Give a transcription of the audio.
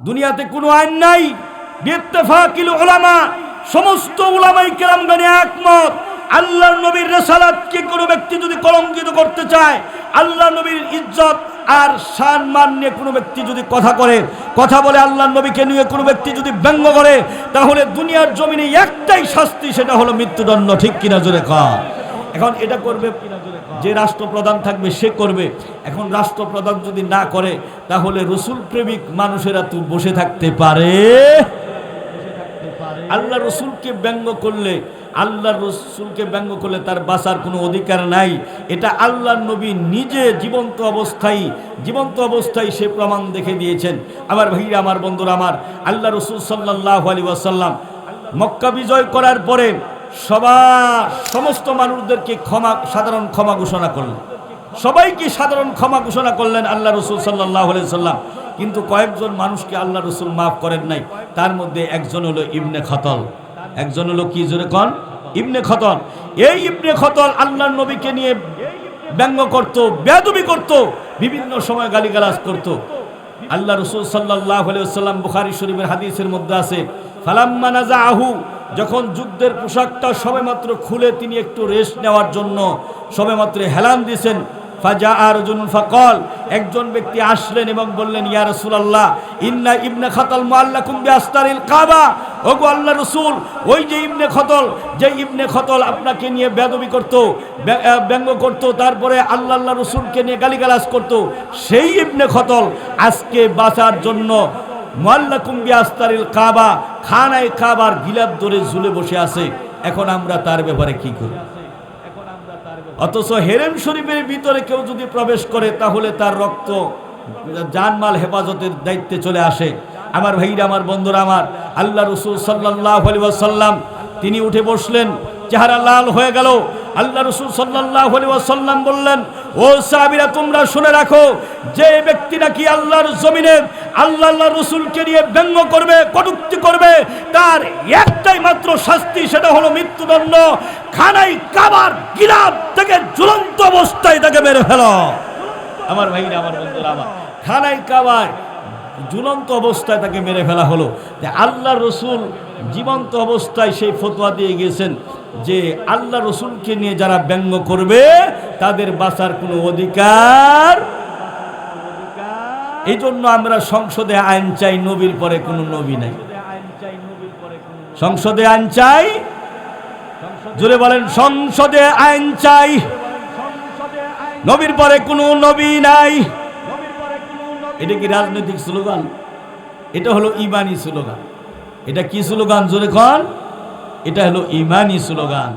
দুনিয়াতে কোনো আইন নাই। বিত্তেফাকিল ওলামা সমস্ত ওলামাই কেরামগানে একমত। আল্লাহ নবীর রেসালাতকে কোনো ব্যক্তি যদি কলঙ্কিত করতে চায়, আল্লাহ নবীর ইজ্জত আর সম্মান নিয়ে কোনো ব্যক্তি যদি কথা করে, কথা বলে আল্লাহ নবীকে নিয়ে কোনো ব্যক্তি যদি ব্যঙ্গ করে, তাহলে দুনিয়ার জমিনে একটাই শাস্তি, সেটা হলো মৃত্যুদণ্ড, ঠিক কিনা জোরে কর এখন এটা করবে যে রাষ্ট্রপ্রধান থাকবে, সে করবে। এখন রাষ্ট্রপ্রধান যদি না করে, তাহলে রসুল প্রেমিক মানুষেরা তো বসে থাকতে পারে। আল্লাহ রসুলকে ব্যঙ্গ করলে, আল্লাহ রসুলকে ব্যঙ্গ করলে তার বাঁচার কোনো অধিকার নাই। এটা আল্লাহ নবী নিজে জীবন্ত অবস্থায় জীবন্ত অবস্থায় সে প্রমাণ দেখে দিয়েছেন। আমার ভাইরা, আমার বন্ধুরা, আমার আল্লাহ রসুল সাল্লাহ আলী ওয়াসাল্লাম মক্কা বিজয় করার পরে সবার সমস্ত মানুষদেরকে ক্ষমা, সাধারণ ক্ষমা ঘোষণা করলেন সবাইকে সাধারণ ক্ষমা ঘোষণা করলেন আল্লাহ রসুল সাল্লাহ সাল্লাম। কিন্তু কয়েকজন মানুষকে আল্লাহ রসুল মাফ করেন নাই। তার মধ্যে একজন হলো ইবনে খতল। একজন হলো কি জোরে কন? ইবনে খতল। এই ইবনে খতল আল্লাহ নবীকে নিয়ে ব্যঙ্গ করত বেদবি করত, বিভিন্ন সময় গালিগালাজ করত। আল্লাহ রসুল সাল্লাহ সাল্লাম বুখারি শরীফের হাদিসের মধ্যে আছে, ফালাম্মা নাজা আহু যখন যুদ্ধের পোশাকটা সবেমাত্র খুলে তিনি একটু রেস্ট নেওয়ার জন্য সবেমাত্র হেলান দিয়েছেন, ফাজা আরজুন ফাকল, একজন ব্যক্তি আসলেন এবং বললেন, ইয়া রাসূলুল্লাহ, ইন্না ইবনে খাতাল মুআল্লাকুম বিআস্তারিল কাবা। ওগো আল্লাহ রসুল, ওই যে ইবনে খতল, যে ইবনে খতল আপনাকে নিয়ে বেদবি করত ব্যঙ্গ করত, তারপরে আল্লাহ আল্লাহ রসুলকে নিয়ে গালিগালাজ করত, সেই ইবনে খতল আজকে বাঁচার জন্য মোয়াল্লাকুম বিআস্তারিল কাবা, খানায় কাবার গিলাপ ধরে ঝুলে বসে আছে। এখন আমরা তার ব্যাপারে কি করি? অথচ হেরেম শরীফের ভিতরে কেউ যদি প্রবেশ করে, তাহলে তার রক্ত, জানমাল হেফাজতের দায়িত্বে চলে আসে। আমার ভাইরা, আমার বন্ধুরা, আমার আল্লাহ রসুল সাল্লাহ আলী সাল্লাম তিনি উঠে বসলেন, চেহারা লাল হয়ে গেল। আল্লাহ রসুল সাল্লাহ আলী সাল্লাম বললেন, ও সাহাবিরা, তোমরা শুনে রাখো, যে ব্যক্তি নাকি আল্লাহর জমিনে আল্লাহ আল্লাহ রসুলকে নিয়ে ব্যঙ্গ করবে, কটুক্তি করবে। তার একটাই মাত্র শাস্তি সেটা হলো মৃত্যুদণ্ড। খানাই কাবার গিলাপ থেকে ঝুলন্ত অবস্থায় তাকে মেরে ফেল আমার ভাই আমার বন্ধুরা, আমার। খানাই কাবার ঝুলন্ত অবস্থায় তাকে মেরে ফেলা হলো। আল্লাহ রসুল জীবন্ত অবস্থায় সেই ফতোয়া দিয়ে গেছেন যে আল্লাহ রসুলকে নিয়ে যারা ব্যঙ্গ করবে, তাদের বাঁচার কোনো অধিকার এই জন্য আমরা সংসদে আইন চাই নবীর পরে কোনো নবী নাই। সংসদে আইন চাই জুড়ে বলেন, সংসদে আইন চাই, নবীর পরে কোনো নবী নাই। এটা কি রাজনৈতিক স্লোগান? এটা হলো ইমানি স্লোগান। এটা কি স্লোগান? জোরে কন। এটা হলো ইমানি স্লোগান।